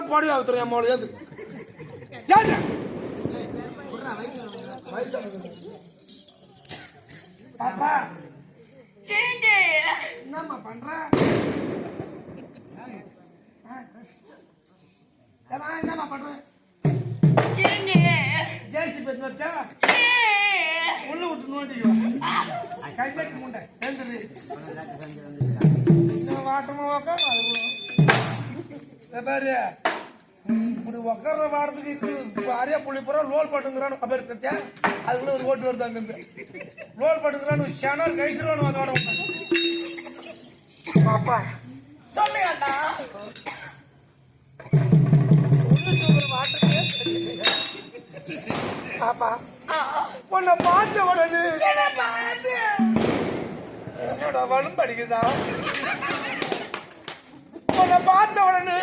போனா பாடி ஆகுத்துறேன் அம்மா ஏது ஏது பாப்பா. என்னம்மா பண்ற? என்னம்மா பண்ற? ஜேசி பெற்று வச்சா? உள்ள விட்டு நோண்டிக்குவா கை கட்டி முண்டை. எழுந்துரு வாட்டமா உக்கார பாரு. இப்படி உக்கார வாடத்துக்கு இருக்குது அரியா புள்ளி பூரா லோல் பட்டுங்கிறான்னு அப்படி இருக்கியா அதுக்குள்ள ஒரு ஓட்டு வருது அங்கிருந்து. லோல் பட்டுங்கிறான்னு சேனல் கைசிருவானு அதோட பாப்பா. சொல்லுங்கண்ணா பாப்பா. உன்னை பார்த்த உடனே என்னோட வலும் படிக்குதா உன்னை பார்த்த உடனே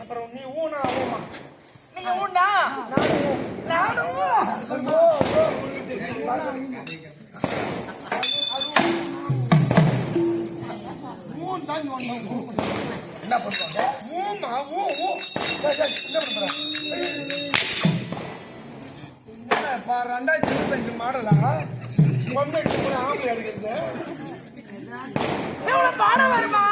அப்புறம் நீ ஊனா ஊமா. நீங்க உண்டா நானும் என்ன பண்ணுவாங்க ஊமா. ஊ ஊ என்ன பண்ற ரெண்டாயிரத்தி இருபத்தஞ்சு மாடலா பாட பாடம் வருமா?